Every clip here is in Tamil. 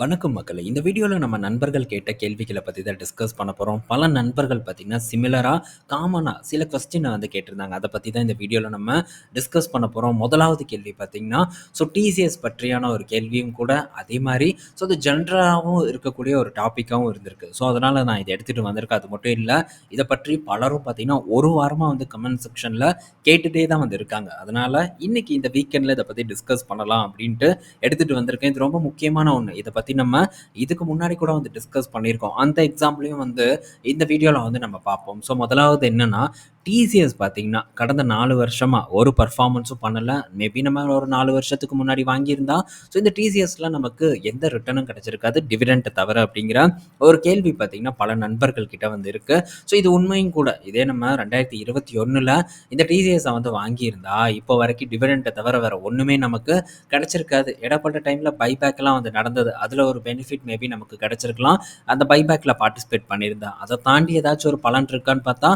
வணக்கம் மக்களை. இந்த வீடியோவில் நம்ம நண்பர்கள் கேட்ட கேள்விகளை பற்றி தான் டிஸ்கஸ் பண்ண போகிறோம் பல நண்பர்கள் பார்த்திங்கன்னா சிமிலராக காமனாக சில கொஸ்டினை வந்து கேட்டிருந்தாங்க. அதை பற்றி தான் இந்த வீடியோவில் நம்ம டிஸ்கஸ் பண்ண போகிறோம் முதலாவது கேள்வி பார்த்திங்கன்னா ஸோ டிசிஎஸ் பற்றியான ஒரு கேள்வியும் கூட அதே மாதிரி ஸோ அது ஜென்ரலாகவும் இருக்கக்கூடிய ஒரு டாப்பிக்காகவும் இருந்திருக்கு. ஸோ அதனால் நான் இதை எடுத்துகிட்டு வந்திருக்கேன். அது மட்டும் இல்லை இதை பற்றி பலரும் பார்த்திங்கன்னா ஒரு வாரமாக வந்து கமெண்ட் செக்ஷனில் கேட்டுகிட்டே தான் வந்து இருக்காங்க. அதனால் இன்றைக்கி இந்த வீக்கெண்டில் இதை பற்றி டிஸ்கஸ் பண்ணலாம் அப்படின்ட்டு எடுத்துகிட்டு வந்திருக்கேன். இது ரொம்ப முக்கியமான ஒன்று இதை பற்றி நம்ம இதுக்கு முன்னாடி கூட வந்து டிஸ்கஸ் பண்ணியிருக்கோம். அந்த எக்ஸாம்பிளையும் வந்து இந்த வீடியோவில் வந்து நம்ம பார்ப்போம். ஸோ முதலாவது என்னென்னா டிசிஎஸ் பார்த்தீங்கன்னா கடந்த நாலு வருஷமாக ஒரு பர்ஃபார்மன்ஸும் பண்ணலை. மேபி நம்ம ஒரு நாலு வருஷத்துக்கு முன்னாடி வாங்கியிருந்தா. ஸோ இந்த டிசிஎஸ்லாம் நமக்கு எந்த ரிட்டர்னும் கிடச்சிருக்காது. டிவிடெண்ட்டை தவிர அப்படிங்கிற ஒரு கேள்வி பார்த்தீங்கன்னா பல நண்பர்கள் கிட்ட வந்து இருக்குது ஸோ இது உண்மையும் கூட. இதே நம்ம ரெண்டாயிரத்தி இருபத்தி ஒன்றில் இந்த டிசிஎஸை வந்து வாங்கியிருந்தா இப்போ வரைக்கும் டிவிடெண்ட்டை தவிர வேறு ஒன்றுமே நமக்கு கிடச்சிருக்காது. இடப்பட்ட டைமில் பைபேக்கெலாம் வந்து நடந்தது. அதில் அதில் ஒரு பெனிஃபிட் மேபி நமக்கு கிடச்சிருக்கலாம். அந்த பைபேக்கில் பார்ட்டிசிபேட் பண்ணியிருந்தேன் அதை தாண்டி ஏதாச்சும் ஒரு பலன் இருக்கான்னு பார்த்தா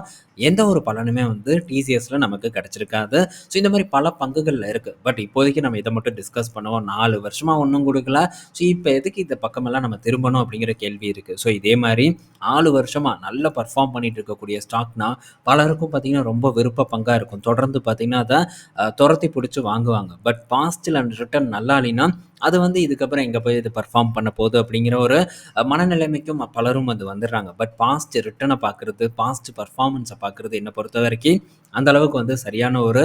எந்த ஒரு பலனுமே வந்து டிசிஎஸில் நமக்கு கிடச்சிருக்காது. ஸோ இந்த மாதிரி பல பங்குகளில் இருக்குது பட் இப்போதைக்கு நம்ம இதை மட்டும் டிஸ்கஸ் பண்ணுவோம். நாலு வருஷமாக ஒன்றும் கொடுக்கல. ஸோ இப்போ எதுக்கு இந்த பக்கமெல்லாம் நம்ம திரும்பணும் அப்படிங்கிற கேள்வி இருக்குது ஸோ இதே மாதிரி நாலு வருஷமாக நல்ல பர்ஃபார்ம் பண்ணிட்டு இருக்கக்கூடிய ஸ்டாக்னா பலருக்கும் பார்த்திங்கன்னா ரொம்ப விருப்ப பங்காக இருக்கும். தொடர்ந்து பார்த்திங்கன்னா அதை துரத்தி பிடிச்சி வாங்குவாங்க. பட் பாஸ்டில் அண்ட் ரிட்டர்ன் நல்லா இல்லைன்னா அது வந்து இதுக்கப்புறம் எங்கே போய் இது பர்ஃபார்ம் பண்ண போகுது அப்படிங்கிற ஒரு மனநிலைமைக்கும் பலரும் அது வந்துடுறாங்க. பட் பாஸ்ட் ரிட்டனை பார்க்குறது பாஸ்ட் பர்ஃபார்மன்ஸை பார்க்குறது என்னை பொறுத்த வரைக்கும் அந்த அளவுக்கு வந்து சரியான ஒரு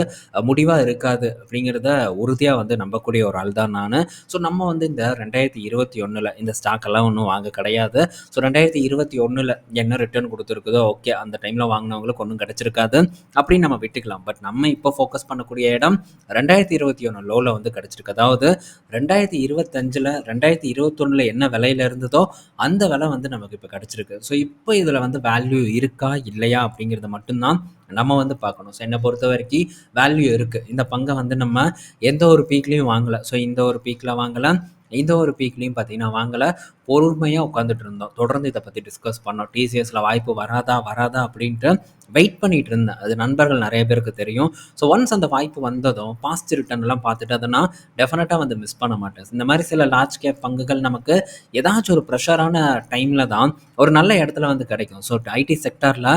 முடிவாக இருக்காது அப்படிங்கிறத உறுதியாக வந்து நம்பக்கூடிய ஒரு ஆள் தான் நான். ஸோ நம்ம வந்து இந்த ரெண்டாயிரத்தி இருபத்தி ஒன்றில் இந்த ஸ்டாக்கெல்லாம் ஒன்றும் வாங்க கிடையாது. ஸோ ரெண்டாயிரத்தி இருபத்தி ஒன்றில் என்ன ரிட்டர்ன் கொடுத்துருக்குதோ ஓகே அந்த டைமில் வாங்கினவங்களுக்கு ஒன்றும் கிடச்சிருக்காது அப்படின்னு நம்ம விட்டுக்கலாம். பட் நம்ம இப்போ ஃபோக்கஸ் பண்ணக்கூடிய இடம் ரெண்டாயிரத்தி இருபத்தி ஒன்று லோவில் வந்து கிடச்சிருக்கு. அதாவது ரெண்டாயிரத்தி ரெண்டாயிரத்தி இருபத்தஞ்சில் ரெண்டாயிரத்தி இருபத்தொன்னில் என்ன விலையில இருந்ததோ அந்த விலை வந்து நமக்கு இப்போ கிடச்சிருக்கு. ஸோ இப்போ இதில் வந்து வேல்யூ இருக்கா இல்லையா அப்படிங்கிறத மட்டும்தான் நம்ம வந்து பார்க்கணும். ஸோ என்னை பொறுத்த வரைக்கும் வேல்யூ இருக்குது இந்த பங்கை வந்து நம்ம எந்த ஒரு பீக்லேயும் வாங்கலை. ஸோ இந்த ஒரு பீக்கில் வாங்கலை இந்த ஒரு பீக்லேயும் பார்த்தீங்கன்னா வாங்கலை. பொறுமையாக உட்காந்துட்டு இருந்தோம். தொடர்ந்து இதை பற்றி டிஸ்கஸ் பண்ணோம். டிசிஎஸில் வாய்ப்பு வராதா வராதா அப்படின்ட்டு வெயிட் பண்ணிட்டு இருந்தேன். அது நண்பர்கள் நிறைய பேருக்கு தெரியும். ஸோ ஒன்ஸ் அந்த வாய்ப்பு வந்ததும் பாஸ்ட் ரிட்டர்ன்லாம் பார்த்துட்டு அதை நான் டெஃபினட்டாக வந்து மிஸ் பண்ண மாட்டேன். இந்த மாதிரி சில லார்ஜ் கேப் பங்குகள் நமக்கு ஏதாச்சும் ஒரு ப்ரெஷரான டைமில் தான் ஒரு நல்ல இடத்துல வந்து கிடைக்கும். ஸோ ஐடி செக்டாரில்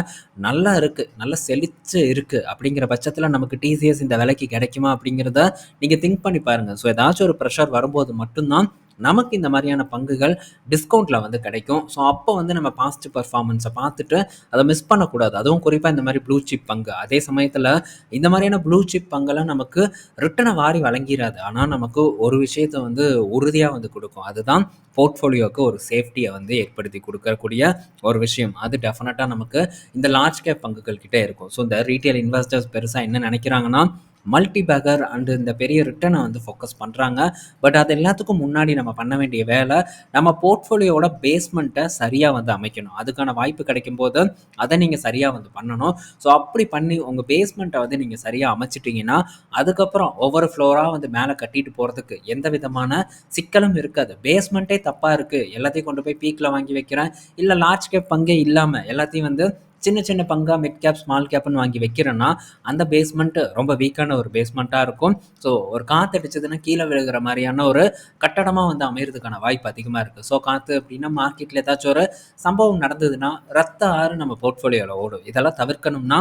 நல்லா இருக்குது நல்லா செழித்து இருக்குது அப்படிங்கிற பட்சத்தில் நமக்கு டிசிஎஸ் இந்த விலைக்கு கிடைக்குமா அப்படிங்கிறத நீங்கள் திங்க் பண்ணி பாருங்கள் ஸோ ஏதாச்சும் ஒரு ப்ரெஷர் வரும்போது மட்டும்தான் நமக்கு இந்த மாதிரியான பங்குகள் டிஸ்கவுண்ட்டில் வந்து கிடைக்கும். ஸோ அப்போ வந்து நம்ம பாஸ்ட் பர்ஃபார்மன்ஸை பார்த்துட்டு அதை மிஸ் பண்ணக்கூடாது. அதுவும் குறிப்பாக இந்த மாதிரி ப்ளூ சிப் பங்கு. அதே சமயத்தில் இந்த மாதிரியான ப்ளூ சிப் பங்கெல்லாம் நமக்கு ரிட்டனை வாரி வழங்கிடாது ஆனால் நமக்கு ஒரு விஷயத்தை வந்து உறுதியாக வந்து கொடுக்கும். அதுதான் போர்ட்ஃபோலியோவுக்கு ஒரு சேஃப்டியை வந்து ஏற்படுத்தி கொடுக்கக்கூடிய ஒரு விஷயம். அது டெஃபினட்டாக நமக்கு இந்த லார்ஜ் கேப் பங்குகள் கிட்டே இருக்கும். ஸோ இந்த ரீட்டைல் இன்வெஸ்டர்ஸ் பெருசாக என்ன நினைக்கிறாங்கன்னா மல்டி பேக்கர் அண்டு இந்த பெரிய ரிட்டனை வந்து ஃபோக்கஸ் பண்ணுறாங்க பட் அது எல்லாத்துக்கும் முன்னாடி நம்ம பண்ண வேண்டிய வேலை நம்ம போர்ட்ஃபோலியோட பேஸ்மெண்ட்டை சரியாக வந்து அமைக்கணும். அதுக்கான வாய்ப்பு கிடைக்கும் போது அதை நீங்கள் சரியாக வந்து பண்ணணும். ஸோ அப்படி பண்ணி உங்கள் பேஸ்மெண்ட்டை வந்து நீங்கள் சரியாக அமைச்சிட்டிங்கன்னா அதுக்கப்புறம் ஒவ்வொரு ஃப்ளோராக வந்து மேலே கட்டிட்டு போகிறதுக்கு எந்த விதமான சிக்கலும் இருக்காது. பேஸ்மெண்ட்டே தப்பாக இருக்குது எல்லாத்தையும் கொண்டு போய் பீக்கில் வாங்கி வைக்கிறேன். இல்லை லார்ஜ் கேப் பங்கே இல்லாமல் எல்லாத்தையும் வந்து சின்ன சின்ன பங்காக மிட் கேப் ஸ்மால் கேப்னு வாங்கி வைக்கிறேன்னா அந்த பேஸ்மெண்ட்டு ரொம்ப வீக்கான ஒரு பேஸ்மெண்ட்டாக இருக்கும். ஸோ ஒரு காற்று அடிச்சதுன்னா கீழே விழுகிற மாதிரியான ஒரு கட்டடமாக வந்து அமையிறதுக்கான வாய்ப்பு அதிகமாக இருக்குது ஸோ காற்று அப்படின்னா மார்க்கெட்டில் ஏதாச்சும் ஒரு சம்பவம் நடந்ததுன்னா ரத்த ஆறு நம்ம போர்ட்ஃபோலியோவில் ஓடும். இதெல்லாம் தவிர்க்கணும்னா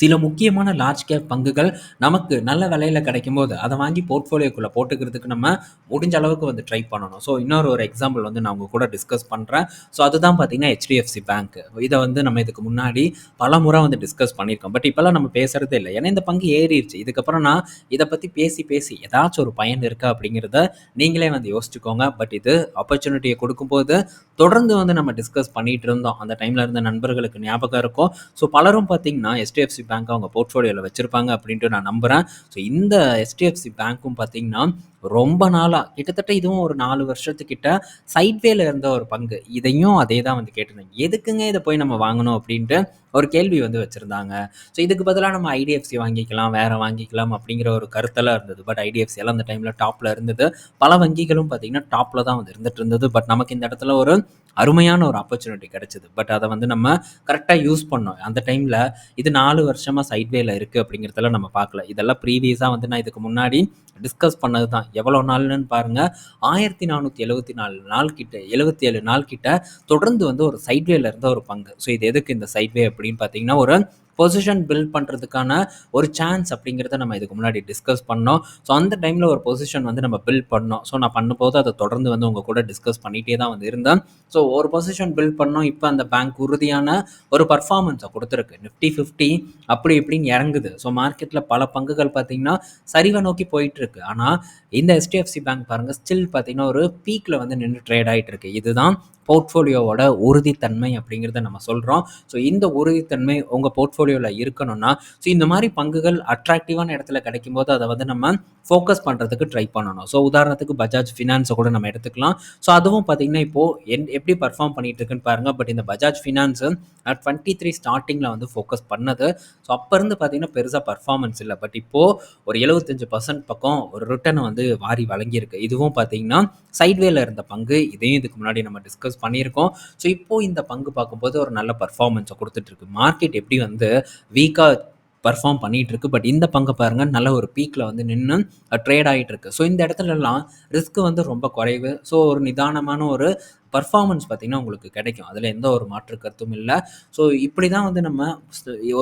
சில முக்கியமான லார்ஜ் கேப் பங்குகள் நமக்கு நல்ல விலையில் கிடைக்கும் போது அதை வாங்கி போர்ட்ஃபோலியோக்குள்ளே போட்டுக்கிறதுக்கு நம்ம முடிஞ்ச அளவுக்கு வந்து ட்ரை பண்ணணும். ஸோ இன்னொரு ஒரு எக்ஸாம்பிள் வந்து நான் உங்கள் கூட டிஸ்கஸ் பண்ணுறேன் ஸோ அதுதான் பார்த்தீங்கன்னா ஹெச்டிஎஃப்சி பேங்க் இதை வந்து நம்ம இதுக்கு முன்னாடி பல முறை வந்து டிஸ்கஸ் பண்ணியிருக்கோம். பட் இப்போல்லாம் நம்ம பேசுகிறதே இல்லை. ஏன்னா இந்த பங்கு ஏறிடுச்சு. இதுக்கப்புறம் நான் இதை பற்றி பேசி பேசி ஏதாச்சும் ஒரு பயன் இருக்கா அப்படிங்கிறத நீங்களே வந்து யோசிச்சுக்கோங்க. பட் இது ஆப்பர்ச்சுனிட்டியை கொடுக்கும்போது தொடர்ந்து வந்து நம்ம டிஸ்கஸ் பண்ணிகிட்டு இருந்தோம். அந்த டைமில் இருந்த நண்பர்களுக்கு ஞாபகம் இருக்கும். ஸோ பலரும் பார்த்தீங்கன்னா ஹெச்டிஎஃப்சி பேங்க் அவங்க போர்ட்ஃபோலியோவில் வச்சுருப்பாங்க அப்படின்ட்டு நான் நம்புகிறேன் ஸோ இந்த எஸ்டிஎஃப்சி பேங்க்கும் பார்த்தீங்கன்னா ரொம்ப நாளாக கிட்டத்தட்ட இதுவும் ஒரு நாலு வருஷத்துக்கிட்ட சைட்வேல இருந்த ஒரு பங்கு. இதையும் அதே தான் வந்து கேட்டிருந்தேன் எதுக்குங்க இதை போய் நம்ம வாங்கணும் அப்படின்ட்டு ஒரு கேள்வி வந்து வச்சுருந்தாங்க. ஸோ இதுக்கு பதிலாக நம்ம ஐடிஎஃப்சி வாங்கிக்கலாம் வேறு வாங்கிக்கலாம் அப்படிங்கிற ஒரு கருத்தெல்லாம் இருந்தது. பட் ஐடிஎஃப்சி எல்லாம் அந்த டைமில் டாப்பில் இருந்தது. பல வங்கிகளும் பார்த்திங்கன்னா டாப்பில் தான் வந்து இருந்துட்டு இருந்தது. பட் நமக்கு இந்த இடத்துல ஒரு அருமையான ஒரு ஆப்பர்ச்சுனிட்டி கிடச்சிது. பட் அதை வந்து நம்ம கரெக்டாக யூஸ் பண்ணோம். அந்த டைமில் இது நாலு வருஷமாக சைட்வேல இருக்குது அப்படிங்கிறதெல்லாம் நம்ம பார்க்கல. இதெல்லாம் ப்ரீவியஸாக வந்து நான் இதுக்கு முன்னாடி டிஸ்கஸ் பண்ணது தான் எவ்வளோ நாள்னு பாருங்கள் ஆயிரத்தி நானூற்றி எழுபத்தி நாலு நாள் கிட்ட எழுபத்தி ஏழு நாள் கிட்ட தொடர்ந்து வந்து ஒரு சைட்வேல இருந்த ஒரு பங்கு. ஸோ இது எதுக்கு இந்த சைட்வே அப்படின்னு பார்த்தீங்கன்னா ஒரு பொசிஷன் பில்ட் பண்ணுறதுக்கான ஒரு சான்ஸ் அப்படிங்கிறத நம்ம இதுக்கு முன்னாடி டிஸ்கஸ் பண்ணோம். ஸோ அந்த டைமில் ஒரு பொசிஷன் வந்து நம்ம பில்ட் பண்ணோம். ஸோ நான் பண்ணும்போது அதை தொடர்ந்து வந்து உங்கள் கூட டிஸ்கஸ் பண்ணிகிட்டே தான் வந்து இருந்தேன். ஸோ ஒரு பொசிஷன் பில்ட் பண்ணோம். இப்போ அந்த பேங்க் உறுதியான ஒரு பர்ஃபார்மன்ஸை கொடுத்துருக்கு. நிஃப்டி ஃபிஃப்டி அப்படி இப்படின்னு இறங்குது. ஸோ மார்க்கெட்டில் பல பங்குகள் பார்த்தீங்கன்னா சரிவை நோக்கி போயிட்டுருக்கு. ஆனால் இந்த ஹெச்டிஎஃப்சி பேங்க் பாருங்கள் ஸ்டில் பார்த்தீங்கன்னா ஒரு பீக்கில் வந்து நின்று ட்ரேட் ஆகிட்டு இருக்கு இதுதான் போர்ட்ஃபோலியோவோட உறுதித்தன்மை அப்படிங்கிறத நம்ம சொல்கிறோம் ஸோ இந்த உறுதித்தன்மை உங்கள் போர்ட்ஃபோலியோவில் இருக்கணும்னா ஸோ இந்த மாதிரி பங்குகள் அட்ராக்டிவான இடத்துல கிடைக்கும் போது அதை வந்து நம்ம ஃபோக்கஸ் பண்ணுறதுக்கு ட்ரை பண்ணணும். ஸோ உதாரணத்துக்கு பஜாஜ் ஃபினான்ஸை கூட நம்ம எடுத்துக்கலாம். ஸோ அதுவும் பார்த்திங்கன்னா இப்போது என் எப்படி பர்ஃபார்ம் பண்ணிகிட்டு இருக்குன்னு பாருங்கள் பட் இந்த பஜாஜ் ஃபினான்ஸு டுவெண்ட்டி த்ரீ ஸ்டார்டிங்கில் வந்து ஃபோக்கஸ் பண்ணது. ஸோ அப்போ இருந்து பார்த்திங்கன்னா பெருசாக பர்ஃபார்மன்ஸ் இல்லை. பட் இப்போது ஒரு எழுபத்தஞ்சு பர்சன்ட் பக்கம் ஒரு ரிட்டர்னை வந்து வாரி வழங்கியிருக்கு. இதுவும் பார்த்திங்கன்னா சைட்வேல இருந்த பங்கு. இதையும் இதுக்கு முன்னாடி நம்ம டிஸ்கஸ் பண்ணியிருக்கோம். ஸோ இப்போது இந்த பங்கு பார்க்கும்போது ஒரு நல்ல பர்ஃபார்மன்ஸை கொடுத்துட்ருக்கு மார்க்கெட் எப்படி வந்து வீக்காக பர்ஃபார்ம் பண்ணிகிட்டு இருக்கு பட் இந்த பங்கு பாருங்கள் நல்ல ஒரு பீக்கில் வந்து நின்று ட்ரேட் ஆகிட்டு இருக்கு ஸோ இந்த இடத்துலலாம் ரிஸ்க் வந்து ரொம்ப குறைவு. ஸோ ஒரு நிதானமான ஒரு பர்ஃபார்மன்ஸ் பார்த்திங்கன்னா உங்களுக்கு கிடைக்கும். அதில் எந்த ஒரு மாற்று கருத்தும் இல்லை. ஸோ இப்படி தான் வந்து நம்ம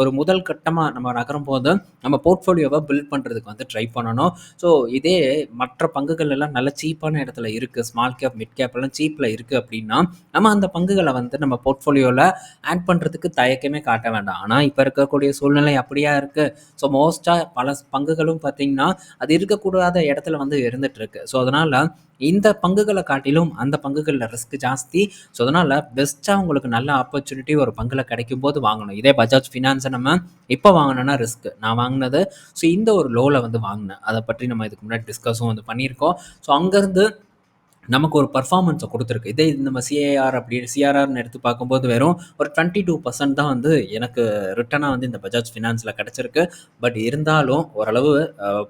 ஒரு முதல் கட்டமாக நம்ம நகரும் போது நம்ம போர்ட்ஃபோலியோவை பில்ட் பண்ணுறதுக்கு வந்து ட்ரை பண்ணணும். ஸோ இதே மற்ற பங்குகள் எல்லாம் நல்ல சீப்பான இடத்துல இருக்குது ஸ்மால் கேப் மிட் கேப் எல்லாம் சீப்பில் இருக்குது அப்படின்னா நம்ம அந்த பங்குகளை வந்து நம்ம போர்ட்ஃபோலியோவில் ஆட் பண்ணுறதுக்கு தயக்கமே காட்ட வேண்டாம். ஆனால் இப்போ இருக்கக்கூடிய சூழ்நிலை அப்படியா இருக்குது ஸோ மோஸ்ட்டாக பல பங்குகளும் பார்த்திங்கன்னா அது இருக்கக்கூடாத இடத்துல வந்து இருந்துகிட்ருக்கு ஸோ அதனால் இந்த பங்குகளை காட்டிலும் அந்த பங்குகளில் ரிஸ்க் ஜாஸ்தி. ஸோ அதனால் பெஸ்ட்டாக உங்களுக்கு நல்ல ஆப்பர்ச்சுனிட்டி ஒரு பங்கில் கிடைக்கும் போது வாங்கணும். இதே பஜாஜ் ஃபினான்ஸை நம்ம இப்போ வாங்கினோன்னா ரிஸ்க் நான் வாங்கினது. ஸோ இந்த ஒரு லோவில் வந்து வாங்கினேன். அதை பற்றி நம்ம இதுக்கு முன்னாடி டிஸ்கஸும் வந்து பண்ணியிருக்கோம். ஸோ அங்கேருந்து நமக்கு ஒரு பர்ஃபார்மன்ஸை கொடுத்துருக்கு. இதே நம்ம சிஏஆர் அப்படி சிஆர்ஆர்னு எடுத்து பார்க்கும்போது வெறும் ஒரு டுவெண்ட்டி டூ பர்சன்ட் தான் வந்து எனக்கு ரிட்டனாக வந்து இந்த பஜாஜ் ஃபினான்ஸில் கிடச்சிருக்கு. பட் இருந்தாலும் ஓரளவு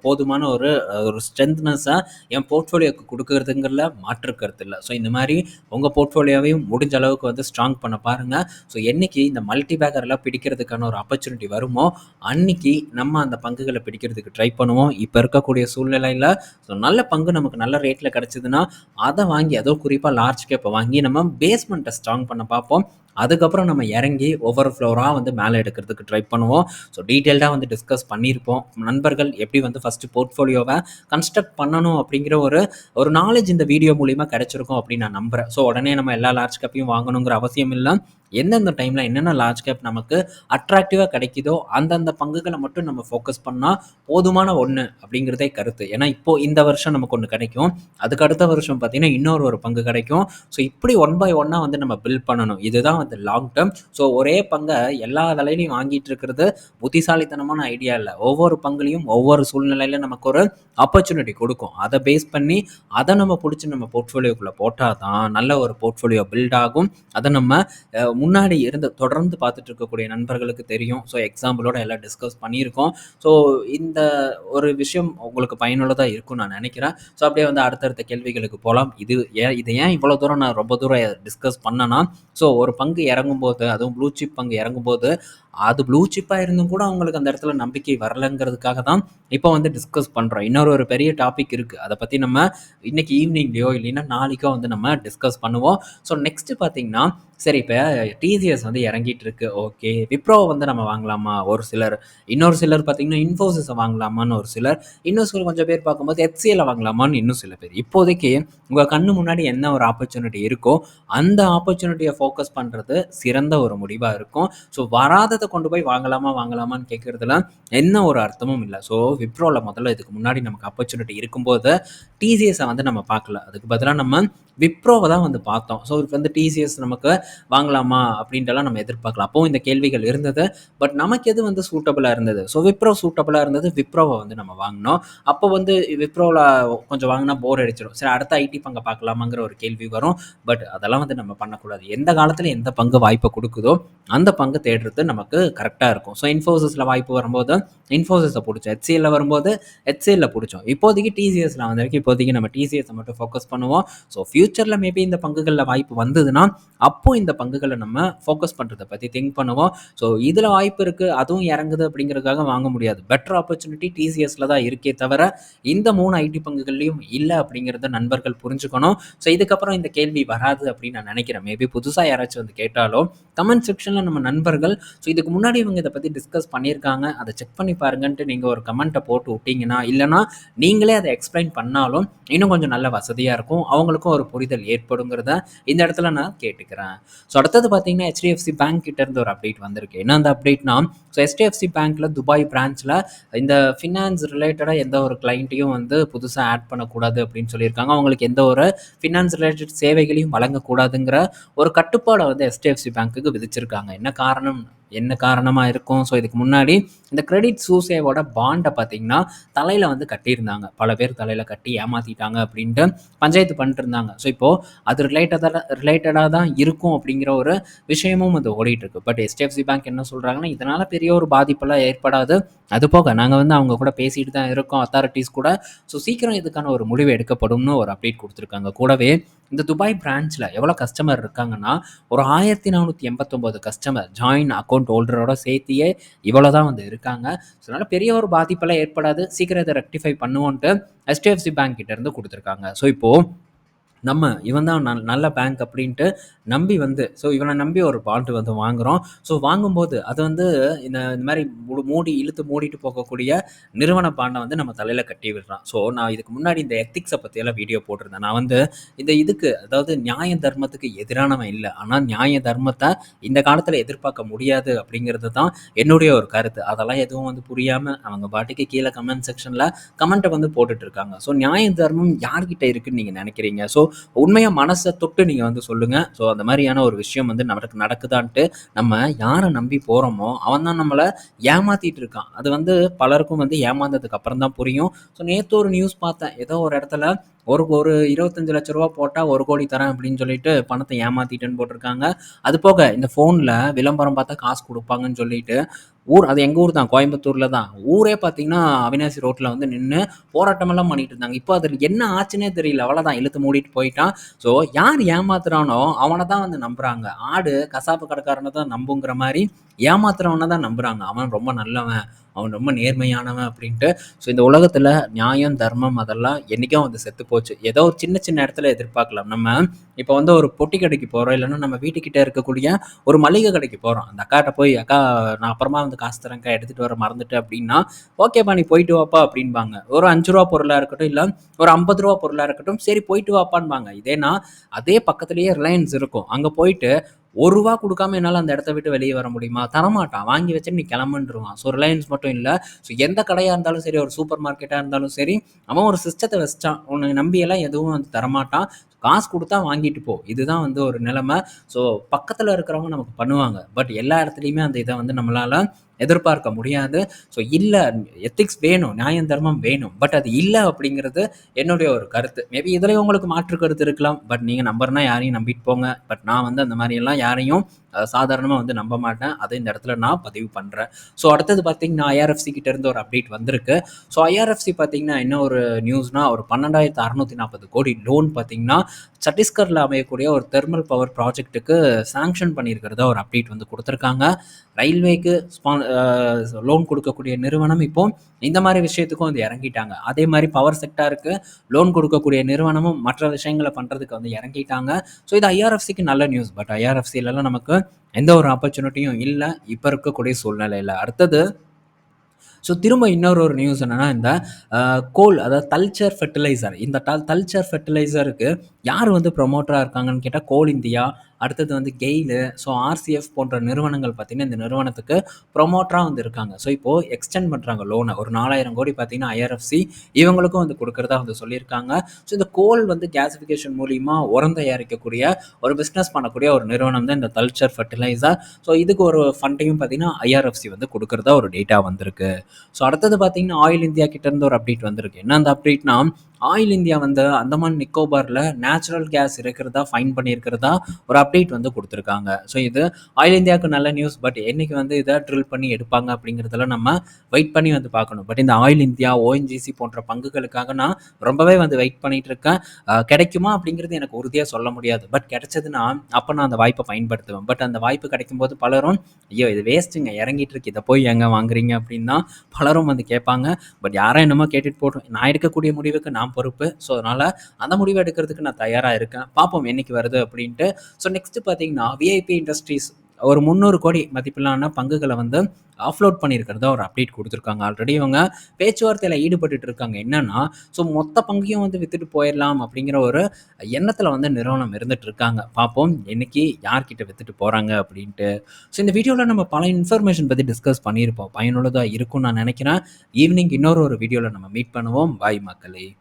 போதுமான ஒரு ஒரு ஸ்ட்ரென்த்னஸை என் போர்ட்ஃபோலியோக்கு கொடுக்கறதுங்கிறதுல மாற்றுக்கிறது இல்லை. ஸோ இந்த மாதிரி உங்கள் போர்ட்ஃபோலியோவையும் முடிஞ்ச அளவுக்கு வந்து ஸ்ட்ராங் பண்ண பாருங்கள் ஸோ என்றைக்கு இந்த மல்டி பேக்கர்லாம் பிடிக்கிறதுக்கான ஒரு ஆப்பர்ச்சுனிட்டி வருமோ அன்னைக்கு நம்ம அந்த பங்குகளை பிடிக்கிறதுக்கு ட்ரை பண்ணுவோம். இப்போ இருக்கக்கூடிய சூழ்நிலையில் ஸோ நல்ல பங்கு நமக்கு நல்ல ரேட்டில் கிடச்சிதுன்னா அதை வாங்கி அதோ குறிப்பாக லார்ஜ் கேப்பை வாங்கி நம்ம பேஸ்மெண்ட்டை ஸ்ட்ராங் பண்ண பார்ப்போம். அதுக்கப்புறம் நம்ம இறங்கி ஒவ்வொரு ஃப்ளோராக வந்து மேலே எடுக்கிறதுக்கு ட்ரை பண்ணுவோம். ஸோ டீட்டெயில்டாக வந்து டிஸ்கஸ் பண்ணியிருப்போம். நண்பர்கள் எப்படி வந்து ஃபஸ்ட்டு போர்ட்ஃபோலியோவை கன்ஸ்ட்ரக்ட் பண்ணணும் அப்படிங்கிற ஒரு ஒரு நாலேஜ் இந்த வீடியோ மூலிமா கிடச்சிருக்கும் அப்படின்னு நான் நம்புகிறேன் ஸோ உடனே நம்ம எல்லா லார்ஜ் கேப்பையும் வாங்கணுங்கிற அவசியம் இல்லை. எந்தெந்த டைமில் என்னென்ன லார்ஜ் கேப் நமக்கு அட்ராக்டிவாக கிடைக்குதோ அந்தந்த பங்குகளை மட்டும் நம்ம ஃபோக்கஸ் பண்ணால் போதுமான ஒன்று அப்படிங்கிறதே கருத்து. ஏன்னா இப்போது இந்த வருஷம் நமக்கு ஒன்று கிடைக்கும். அதுக்கு அடுத்த வருஷம் பார்த்திங்கன்னா இன்னொரு ஒரு பங்கு கிடைக்கும். ஸோ இப்படி ஒன் பை ஒன்னாக வந்து நம்ம பில்ட் பண்ணணும். இதுதான் வந்து லாங் டேர்ம் ஸோ ஒரே பங்கை எல்லா விலையிலையும் வாங்கிட்டு இருக்கிறது புத்திசாலித்தனமான ஐடியா இல்லை. ஒவ்வொரு பங்குலையும் ஒவ்வொரு சூழ்நிலையில் நமக்கு ஒரு ஆப்பர்ச்சுனிட்டி கொடுக்கும். அதை பேஸ் பண்ணி அதை நம்ம பிடிச்சி நம்ம போர்ட்ஃபோலியோக்குள்ளே போட்டால் தான் நல்ல ஒரு போர்ட்ஃபோலியோ பில்ட் ஆகும். அதை நம்ம முன்னாடி இருந்து தொடர்ந்து பார்த்துட்டு இருக்கக்கூடிய நண்பர்களுக்கு தெரியும். ஸோ எக்ஸாம்பிளோட எல்லாம் டிஸ்கஸ் பண்ணியிருக்கோம். ஸோ இந்த ஒரு விஷயம் உங்களுக்கு பயனுள்ளதாக இருக்கும்னு நான் நினைக்கிறேன். ஸோ அப்படியே வந்து அடுத்தடுத்த கேள்விகளுக்கு போகலாம் இது ஏன் இது ஏன் இவ்வளோ தூரம் நான் ரொம்ப தூரம் டிஸ்கஸ் பண்ணேன்னா ஸோ ஒரு பங்கு இறங்கும்போது அதுவும் ப்ளூ சிப் பங்கு இறங்கும்போது அது ப்ளூ சிப்பாக இருந்தும் கூட அவங்களுக்கு அந்த இடத்துல நம்பிக்கை வரலைங்கிறதுக்காக தான் இப்போ வந்து டிஸ்கஸ் பண்ணுறோம் இன்னொரு ஒரு பெரிய டாபிக் இருக்குது அதை பற்றி நம்ம இன்னைக்கு ஈவினிங்லேயோ இல்லைன்னா நாளைக்கோ வந்து நம்ம டிஸ்கஸ் பண்ணுவோம். ஸோ நெக்ஸ்ட்டு பார்த்தீங்கன்னா சரி இப்போ டிசிஎஸ் வந்து இறங்கிட்டு இருக்கு. ஓகே விப்ரோவை வந்து நம்ம வாங்கலாமா? ஒரு சிலர். இன்னொரு சிலர் பார்த்திங்கன்னா இன்ஃபோசிஸை வாங்கலாமான்னு ஒரு சிலர். இன்னும் சில கொஞ்சம் பேர் பார்க்கும்போது ஹெச்சிஎல் வாங்கலாமான்னு இன்னும் சில பேர். இப்போதைக்கு உங்கள் கண்ணு முன்னாடி என்ன ஒரு ஆப்பர்ச்சுனிட்டி இருக்கோ அந்த ஆப்பர்ச்சுனிட்டியை ஃபோக்கஸ் பண்ணுறது சிறந்த ஒரு முடிவாக இருக்கும். ஸோ வராததை கொண்டு போய் வாங்கலாமா வாங்கலாமான்னு கேட்குறதுல என்ன ஒரு அர்த்தமும் இல்லை. ஸோ விப்ரோவில் முதல்ல இதுக்கு முன்னாடி நமக்கு ஆப்பர்ச்சுனிட்டி இருக்கும்போது டிசிஎஸை வந்து நம்ம பார்க்கல. அதுக்கு பதிலாக நம்ம விப்ரோவை தான் வந்து பார்த்தோம். ஸோ இதுக்கு வந்து டிசிஎஸ் நமக்கு வாங்கலாமா அப்படின்ட்டுலாம் நம்ம எதிர்பார்க்கலாம் அப்போது இந்த கேள்விகள் இருந்தது. பட் நமக்கு எது வந்து சூட்டபுளாக இருந்தது? ஸோ விப்ரோ சூட்டபுளாக இருந்தது விப்ரோவை வந்து நம்ம வாங்கினோம். அப்போ வந்து விப்ரோவில் கொஞ்சம் வாங்கினா போர் அடிச்சிடும். சரி அடுத்த ஐடி பங்கை பார்க்கலாமாங்கிற ஒரு கேள்வி வரும். பட் அதெல்லாம் வந்து நம்ம பண்ணக்கூடாது. எந்த காலத்தில் எந்த பங்கு வாய்ப்பை கொடுக்குதோ அந்த பங்கு தேடுறது நமக்கு நமக்கு கரெக்டாக இருக்கும். ஸோ இன்ஃபோசிஸில் வாய்ப்பு வரும்போது இன்ஃபோசிஸை பிடிச்சோம். ஹெச்சிஎல்ல வரும்போது ஹெச்சிஎல்ல பிடிச்சோம். இப்போதைக்கு டிசிஎஸ்ல வந்திருக்கு இப்போதைக்கு நம்ம டிசிஎஸை மட்டும் ஃபோக்கஸ் பண்ணுவோம். ஸோ ஃபியூச்சரில் மேபி இந்த பங்குகளில் வாய்ப்பு வந்ததுன்னா அப்போ இந்த பங்குகளை நம்ம ஃபோக்கஸ் பண்ணுறதை பற்றி திங்க் பண்ணுவோம். ஸோ இதில் வாய்ப்பு இருக்குது அதுவும் இறங்குது அப்படிங்கிறதுக்காக வாங்க முடியாது. பெட்டர் ஆப்பர்ச்சுனிட்டி டிசிஎஸ்ல தான் இருக்கே தவிர இந்த மூணு ஐடி பங்குகள்லையும் இல்லை அப்படிங்கிறத நண்பர்கள் புரிஞ்சுக்கணும். ஸோ இதுக்கப்புறம் இந்த கேள்வி வராது அப்படின்னு நான் நினைக்கிறேன். மேபி புதுசாக யாராச்சும் வந்து கேட்டாலும் கமெண்ட் செக்ஷனில் நம்ம நண்பர்கள் ஸோ இது இதுக்கு முன்னாடி இவங்க இதை பற்றி டிஸ்கஸ் பண்ணியிருக்காங்க. அதை செக் பண்ணி பாருங்கன்ட்டு நீங்கள் ஒரு கமெண்ட்டை போட்டு விட்டீங்கன்னா இல்லைனா நீங்களே அதை எக்ஸ்பிளைன் பண்ணாலும் இன்னும் கொஞ்சம் நல்ல வசதியாக இருக்கும். அவங்களுக்கும் ஒரு புரிதல் ஏற்படுங்கிறத இந்த இடத்துல நான் கேட்டுக்கிறேன். ஸோ அடுத்தது பார்த்தீங்கன்னா ஹெச்டிஎஃப்சி பேங்க் கிட்ட இருந்து ஒரு அப்டேட் வந்திருக்கு. என்ன அந்த அப்டேட்னா ஸோ ஹெச்டிஎஃப்சி பேங்க்கில் துபாய் பிரான்ச்சில் இந்த ஃபினான்ஸ் ரிலேட்டடாக எந்த ஒரு கிளைண்ட்டையும் வந்து புதுசாக ஆட் பண்ணக்கூடாது அப்படின்னு சொல்லியிருக்காங்க. அவங்களுக்கு எந்த ஒரு ஃபினான்ஸ் ரிலேட்டட் சேவைகளையும் வழங்கக்கூடாதுங்கிற ஒரு கட்டுப்பாடை வந்து ஹெச்டிஎஃப்சி பேங்க்குக்கு விதிச்சிருக்காங்க. என்ன காரணம் என்ன காரணமாக இருக்கும்? ஸோ இதுக்கு முன்னாடி இந்த கிரெடிட் சூசேவோட பாண்டை பார்த்தீங்கன்னா தலையில் வந்து கட்டியிருந்தாங்க. பல பேர் தலையில் கட்டி ஏமாற்றிட்டாங்க அப்படின்ட்டு பஞ்சாயத்து பண்ணிட்டு இருந்தாங்க ஸோ இப்போது அது ரிலேட்டடாக ரிலேட்டடாக தான் இருக்கும் அப்படிங்கிற ஒரு விஷயமும் அது ஓடிட்டுருக்கு. பட் ஹெச்டிஎஃப்சி பேங்க் என்ன சொல்கிறாங்கன்னா இதனால் பெரிய ஒரு பாதிப்பெல்லாம் ஏற்படாது. அது போக நாங்கள் வந்து அவங்க கூட பேசிட்டு தான் இருக்கோம். அத்தாரிட்டிஸ் கூட. ஸோ சீக்கிரம் இதுக்கான ஒரு முடிவு எடுக்கப்படும்னு ஒரு அப்டேட் கொடுத்துருக்காங்க. கூடவே இந்த துபாய் பிரான்ச்சில் எவ்வளோ கஸ்டமர் இருக்காங்கன்னா ஒரு ஆயிரத்தி நானூற்றி எண்பத்தொம்போது கஸ்டமர் ஜாயின் அக்கௌண்ட் ஹோல்டரோட சேர்த்தியே இவ்வளோ தான் வந்து இருக்காங்க. ஸோ அதனால் பெரிய ஒரு பாதிப்பெல்லாம் ஏற்படாது. சீக்கிரம் இதை ரெக்டிஃபை பண்ணுவோன்ட்டு ஹெச்டிஎஃப்சி பேங்க் கிட்டேருந்து கொடுத்துருக்காங்க. ஸோ இப்போது நம்ம இவன் தான் நல் நல்ல பேங்க் அப்படின்ட்டு நம்பி வந்து ஸோ இவனை நம்பி ஒரு பாண்டு வந்து வாங்குகிறோம் ஸோ வாங்கும்போது அது வந்து இந்த இந்த மாதிரி மூடி இழுத்து மூடிட்டு போகக்கூடிய நிறுவன பாண்டை வந்து நம்ம தலையில் கட்டி விடுறான். ஸோ நான் இதுக்கு முன்னாடி இந்த எத்திக்ஸை பற்றியெல்லாம் வீடியோ போட்டிருந்தேன். நான் வந்து இந்த இதுக்கு அதாவது நியாய தர்மத்துக்கு எதிரானவன் இல்லை. ஆனால் நியாய தர்மத்தை இந்த காலத்தில் எதிர்பார்க்க முடியாது அப்படிங்கிறது தான் என்னுடைய ஒரு கருத்து. அதெல்லாம் எதுவும் வந்து புரியாமல் அவங்க பாட்டுக்கு கீழே கமெண்ட் செக்ஷனில் கமெண்ட்டை வந்து போட்டுட்ருக்காங்க ஸோ நியாய தர்மம் யார்கிட்ட இருக்குன்னு நீங்கள் நினைக்கிறீங்க? ஸோ உண்மையாக மனசை தொட்டு நீங்கள் வந்து சொல்லுங்கள் ஸோ அந்த மாதிரியான ஒரு விஷயம் வந்து நமக்கு நடக்குதான்ட்டு நம்ம யாரை நம்பி போகிறோமோ அவன் தான் நம்மளை ஏமாத்திட்டு இருக்கான். அது வந்து பலருக்கும் வந்து ஏமாந்ததுக்கு அப்புறம் தான் புரியும். ஸோ நேற்று ஒரு நியூஸ் பார்த்தேன். ஏதோ ஒரு இடத்துல ஒரு ஒரு இருபத்தஞ்சு லட்ச ரூபா போட்டால் ஒரு கோடி தரேன் அப்படின்னு சொல்லிட்டு பணத்தை ஏமாத்திட்டேன்னு போட்டிருக்காங்க. அது போக இந்த ஃபோனில் விளம்பரம் பார்த்தா காசு கொடுப்பாங்கன்னு சொல்லிட்டு ஊர் அது எங்கள் ஊர் தான் கோயம்புத்தூரில் தான். ஊரே பார்த்தீங்கன்னா அவினாசி ரோட்டில் வந்து நின்று போராட்டமெல்லாம் பண்ணிட்டு இருந்தாங்க. இப்போ அதில் என்ன ஆச்சுன்னே தெரியல. அவ்வளோதான் இழுத்து மூடிட்டு போயிட்டான். ஸோ யார் ஏமாத்துறானோ அவனை தான் வந்து நம்புகிறாங்க ஆடு கசாப்பு கடைக்காரனை தான் நம்புங்கிற மாதிரி ஏமாத்துறவனை தான் நம்புகிறாங்க அவன் ரொம்ப நல்லவன். அவன் ரொம்ப நேர்மையானவன் அப்படின்ட்டு. ஸோ இந்த உலகத்தில் நியாயம் தர்மம் அதெல்லாம் என்றைக்கும் வந்து செத்து போச்சு. ஏதோ ஒரு சின்ன சின்ன இடத்துல எதிர்பார்க்கலாம். நம்ம இப்போ வந்து ஒரு பொட்டி கடைக்கு போகிறோம் இல்லைன்னா நம்ம வீட்டுக்கிட்ட இருக்கக்கூடிய ஒரு மளிகை கடைக்கு போகிறோம் அந்த அக்காட்ட போய் அக்கா நான் அப்புறமா வந்து காசு தரேன்க்கா எடுத்துகிட்டு வர மறந்துட்டு அப்படின்னா ஓகேப்பா நீ போயிட்டு வாப்பா அப்படின்பாங்க. ஒரு அஞ்சு ரூபா பொருளாக இருக்கட்டும் இல்லை ஒரு ஐம்பது ரூபா பொருளாக இருக்கட்டும் சரி போயிட்டு வாப்பான்பாங்க. இதேனா அதே பக்கத்துலேயே ரிலையன்ஸ் இருக்கும். அங்கே போயிட்டு ஒரு ரூபா கொடுக்காம என்னால் அந்த இடத்த விட்டு வெளியே வர முடியுமா? தரமாட்டான். வாங்கி வச்சுட்டு நீ கிளம்புன்றுவான். ஸோ ரிலையன்ஸ் மட்டும் இல்லை. ஸோ எந்த கடையாக இருந்தாலும் சரி ஒரு சூப்பர் மார்க்கெட்டாக இருந்தாலும் சரி அவன் ஒரு சிஸ்டத்தை வச்சிட்டான். உன்னை நம்பியெல்லாம் எதுவும் வந்து தரமாட்டான். காசு கொடுத்தா வாங்கிட்டு போ. இதுதான் வந்து ஒரு நிலைமை. ஸோ பக்கத்தில் இருக்கிறவங்க நமக்கு பண்ணுவாங்க. பட் எல்லா இடத்துலையுமே அந்த இதை வந்து நம்மளால் எதிர்பார்க்க முடியாது. ஸோ இல்லை எத்திக்ஸ் வேணும் நியாயம் தர்மம் வேணும். பட் அது இல்லை அப்படிங்கிறது என்னுடைய ஒரு கருத்து. மேபி இதில் உங்களுக்கு மாற்று கருத்து இருக்கலாம். பட் நீங்கள் நம்பர்னா யாரையும் நம்பிட்டு போங்க. பட் நான் வந்து அந்த மாதிரியெல்லாம் யாரையும் சாதாரணமாக வந்து நம்ப மாட்டேன். அதை இந்த இடத்துல நான் பதிவு பண்ணுறேன் ஸோ அடுத்தது பார்த்தீங்கன்னா ஐஆர்எஃப்சி கிட்ட இருந்து ஒரு அப்டேட் வந்திருக்கு. ஸோ ஐஆர்எஃப்சி பார்த்தீங்கன்னா என்ன ஒரு நியூஸ்னா ஒரு பன்னெண்டாயிரத்து அறநூற்றி நாற்பது கோடி லோன் பார்த்தீங்கன்னா சத்தீஸ்கரில் அமையக்கூடிய ஒரு தெர்மல் பவர் ப்ராஜெக்ட்டுக்கு சாங்ஷன் பண்ணியிருக்கிறதா ஒரு அப்டேட் வந்து கொடுத்துருக்காங்க. ரயில்வேக்கு ஸ்பான் லோன் கொடுக்கக்கூடிய நிறுவனம் இப்போ இந்த மாதிரி விஷயத்துக்கும் வந்து இறங்கிட்டாங்க. அதே மாதிரி பவர் செக்டாருக்கு லோன் கொடுக்கக்கூடிய நிறுவனமும் மற்ற விஷயங்களை பண்ணுறதுக்கு வந்து இறங்கிட்டாங்க. ஸோ இது ஐஆர்எஃப்சிக்கு நல்ல நியூஸ் பட் ஐஆர்எஃப்சிலலாம் நமக்கு எந்த ஒரு ஆப்பர்ச்சுனிட்டியும் இல்லை. இப்போ இருக்கக்கூடிய சூழ்நிலையில். அடுத்தது ஸோ திரும்ப இன்னொரு ஒரு நியூஸ் என்னென்னா இந்த கோல் அதாவது தல்ச்சர் ஃபெர்டிலைசர் இந்த டல் தல்ச்சர் ஃபெர்டிலைசருக்கு யார் வந்து ப்ரொமோட்டராக இருக்காங்கன்னு கேட்டால் கோல் இந்தியா அடுத்தது வந்து கெயிலு ஸோ ஆர்சிஎஃப் போன்ற நிறுவனங்கள் பார்த்திங்கன்னா இந்த நிறுவனத்துக்கு ப்ரொமோட்டராக வந்து இருக்காங்க. ஸோ இப்போது எக்ஸ்டெண்ட் பண்ணுறாங்க லோனை ஒரு நாலாயிரம் கோடி பார்த்தீங்கன்னா ஐஆர்எஃப்சி இவங்களுக்கும் வந்து கொடுக்குறதா வந்து சொல்லியிருக்காங்க. ஸோ இந்த கோல் வந்து கேஸிஃபிகேஷன் மூலிமா உரம் தயாரிக்கக்கூடிய ஒரு பிஸ்னஸ் பண்ணக்கூடிய ஒரு நிறுவனம் தான் இந்த தல்ச்சர் ஃபர்டிலைசர் ஸோ இதுக்கு ஒரு ஃபண்டையும் பார்த்தீங்கன்னா ஐஆர்எஃப்சி வந்து கொடுக்குறதா ஒரு டேட்டா வந்திருக்கு. ஸோ அடுத்தது பார்த்திங்கன்னா ஆயில் இந்தியா கிட்டேருந்து ஒரு அப்டேட் வந்திருக்கு. என்ன அந்த அப்டேட்னா ஆயில் இந்தியா வந்து அந்தமான் நிக்கோபாரில் நேச்சுரல் கேஸ் இருக்கிறதா ஃபைன் பண்ணியிருக்கிறதா ஒரு அப்டேட் வந்து கொடுத்துருக்காங்க ஸோ இது ஆயில் இந்தியாவுக்கு நல்ல நியூஸ். பட் என்னைக்கு வந்து இதை ட்ரில் பண்ணி எடுப்பாங்க அப்படிங்கிறதெல்லாம் நம்ம வெயிட் பண்ணி வந்து பார்க்கணும். பட் இந்த ஆயில் இந்தியா, ஓஎன்ஜிசி போன்ற பங்குகளுக்காக நான் ரொம்பவே வந்து வெயிட் பண்ணிட்டு இருக்கேன். கிடைக்குமா அப்படிங்கிறது எனக்கு உறுதியாக சொல்ல முடியாது. பட் கிடைச்சதுன்னா, அப்போ நான் அந்த வாய்ப்பை பயன்படுத்துவேன். பட் அந்த வாய்ப்பு கிடைக்கும்போது பலரும், "ஐயோ! இது வேஸ்ட்டுங்க இறங்கிட்டு இருக்கு. இதை போய் எங்கே வாங்குறீங்க?" அப்படின்னா பலரும் வந்து கேட்பாங்க. பட் யாரும் என்னமோ கேட்டுட்டு போட்டோம் நான் எடுக்கக்கூடிய முடிவுக்கு நான் பொறுப்பு. ஸோ அதனால் அந்த முடிவு எடுக்கிறதுக்கு நான் தயாராக இருக்கேன். பார்ப்போம் என்னைக்கு வருது அப்படின்ட்டு. ஸோ நெக்ஸ்ட் பார்த்தீங்கன்னா, விஐபி இண்டஸ்ட்ரீஸ் ஒரு 300 கோடி மதிப்பிலான பங்குகளை வந்து ஆஃப்லோட் பண்ணியிருக்கிறதா ஒரு அப்டேட் கொடுத்துருக்காங்க ஆல்ரெடி இவங்க பேச்சுவார்த்தையில் ஈடுபட்டு இருக்காங்க. என்னன்னா, ஸோ மொத்த பங்கையும் வந்து வித்துட்டு போயிடலாம் அப்படிங்கிற ஒரு எண்ணத்தில் வந்து நிறுவனம் இருந்துட்டு இருக்காங்க. பார்ப்போம் என்னைக்கு யார்கிட்ட வித்துட்டு போகிறாங்க அப்படின்ட்டு. ஸோ இந்த வீடியோவில் நம்ம பல இன்ஃபர்மேஷன் பற்றி டிஸ்கஸ் பண்ணியிருப்போம். பயனுள்ளதாக இருக்கும்னு நான் நினைக்கிறேன். ஈவினிங் இன்னொரு ஒரு வீடியோவில் நம்ம மீட் பண்ணுவோம். பாய் மக்களே!